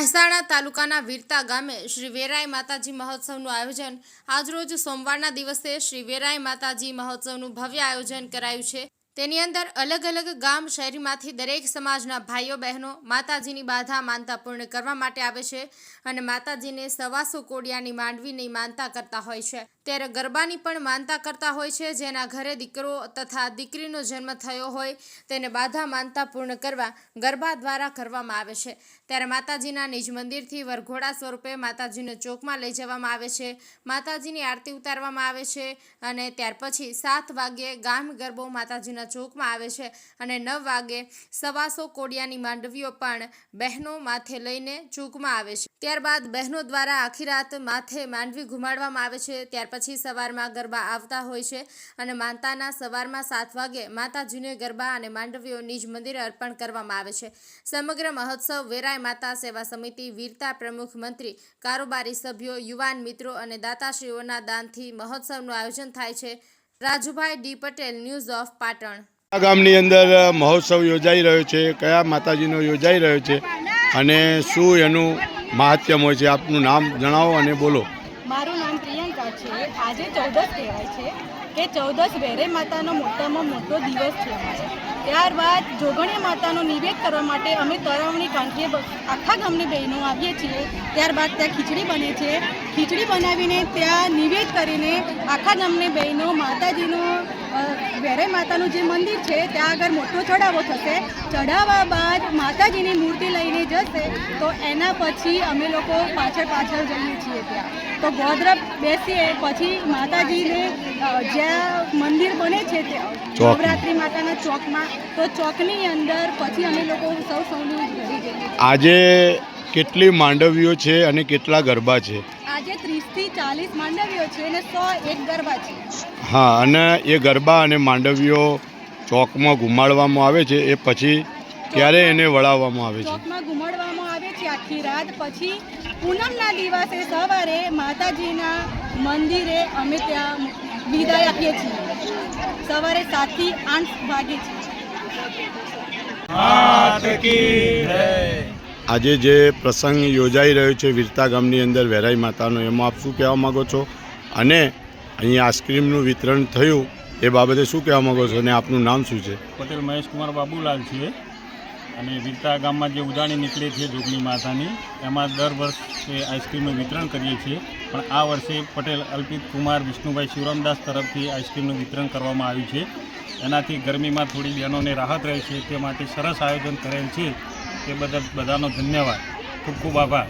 મહેસાણા તાલુકાના વીરતા ગામે શ્રી વેરાય માતાજી મહોત્સવનું આયોજન આજરોજ સોમવારના દિવસે શ્રી વેરાય માતાજી મહોત્સવનું ભવ્ય આયોજન કરાયું છે. તેની અંદર અલગ અલગ ગામ શહેરીમાંથી દરેક સમાજના ભાઈઓ, બહેનો માતાજીની બાધા માનતા પૂર્ણ કરવા માટે આવે છે અને માતાજીને સવાસો કોડિયાની માંડવીની માનતા કરતા હોય છે. ત્યારે ગરબાની પણ માનતા કરતા હોય છે. જેના ઘરે દીકરો તથા દીકરીનો જન્મ થયો હોય તેને બાધા માનતા પૂર્ણ કરવા ગરબા દ્વારા કરવામાં આવે છે. ત્યારે માતાજીના નિજ મંદિરથી વરઘોડા સ્વરૂપે માતાજીને ચોકમાં લઈ જવામાં આવે છે. માતાજીની આરતી ઉતારવામાં આવે છે અને ત્યાર પછી સાત વાગ્યે ગામ ગરબો માતાજીના ચોકમાં આવે છે અને નવ વાગે સવાસો કોડિયાની માંડવીઓ પણ બહેનો માથે લઈને ચોકમાં આવે છે. ત્યારબાદ બહેનો દ્વારા આખી રાત માથે માંડવી ઘુમાડવામાં આવે છે. ત્યાર પછી સવારમાં ગરબા આવતા હોય છે અને માતાના સવારમાં સાત વાગે માતાજીને ગરબા અને માંડવીઓ નિજ મંદિરે અર્પણ કરવામાં આવે છે. સમગ્ર મહોત્સવ વેરાય માતા સેવા સમિતિ, વીરતા પ્રમુખ મંત્રી, કારોબારી સભ્યો, યુવાન મિત્રો અને દાતાશ્રીઓના દાનથી મહોત્સવનું આયોજન થાય છે. Rajubhai D Patel news of Patan. આ ગામની અંદર મહોત્સવ યોજાઈ રહ્યો છે કયા માતાજીનો યોજાઈ રહ્યો છે અને શું એનું મહાત્મ્ય હોય છે આપનું નામ જણાવો અને બોલો. મારું નામ પ્રિયંકા છે. આજે ચૌદસ કહેવાય છે કે ચૌદસ વેરે માતાનો મોટામાં મોટો દિવસ છે. ત્યારબાદ જોગણીયા માતાનો નિવેદ કરવા માટે અમે તરાવણી કાંઠે આખા ગામની બહેનો આવીએ છીએ. ત્યારબાદ ત્યાં ખીચડી બને છે. ખીચડી બનાવીને ત્યાં નિવેદ કરીને આખા ગામની બહેનો, માતાજીનો અ, વેરે માતાનું જે મંદિર છે ત્યાં આગળ મોટો ચઢાવો થશે. ચઢાવવા બાદ માતાજીની મૂર્તિ લઈને જશે. તો એના પછી અમે લોકો પાછળ પાછળ જઈએ છીએ ત્યાં. તો ગોધરા બેસીએ પછી માતાજીને જ્યાં મંદિર બને છે ત્યાં ચોક. નવરાત્રિ માતાના ચોકમાં તો ચોકની અંદર પછી અમે લોકો સૌ સૌની ઘરે જઈએ આજે કેટલી માંડવીઓ છે અને કેટલા ગરબા છે? આજે ત્રીસથી ચાલીસ માંડવીઓ છે અને સો એક ગરબા છે. હા અને એ ગરબા અને માંડવીઓ ચોકમાં ઘુમાડવામાં આવે છે એ પછી ત્યારે એને વળાવવામાં આવે છે? ચોકમાં ઘુમાડવામાં આવે છે આખી રાત. પછી પૂનમના દિવસે સવારે માતાજીના મંદિરે અમે ત્યાં વિદાય આપીએ છીએ. સવારે સાતથી આઠ વાગે છે. આજે જે પ્રસંગ યોજાઈ રહ્યો છે વીરતા ગામની અંદર વેરાઈ માતાનો એમાં આપ શું કહેવા માગો છો? અને અહીંયા આઈસ્ક્રીમનું વિતરણ થયું, એ બાબતે શું કહેવા માગો છો અને આપનું નામ શું છે? પટેલ મહેશકુમાર બાબુલાલ છે અને વીરતા ગામમાં જે ઉજાણી નીકળે છે જોગણી માતાની, એમાં દર વર્ષે આઈસ્ક્રીમનું વિતરણ કરીએ છીએ. પણ આ વર્ષે પટેલ અલ્પિત કુમાર વિષ્ણુભાઈ શિવરામદાસ તરફથી આઈસ્ક્રીમનું વિતરણ કરવામાં આવ્યું છે. એનાથી ગરમીમાં થોડી બહેનોને રાહત રહે છે. તે માટે સરસ આયોજન કરેલ છે. તે બદલ બધાનો ધન્યવાદ. ખૂબ ખૂબ આભાર.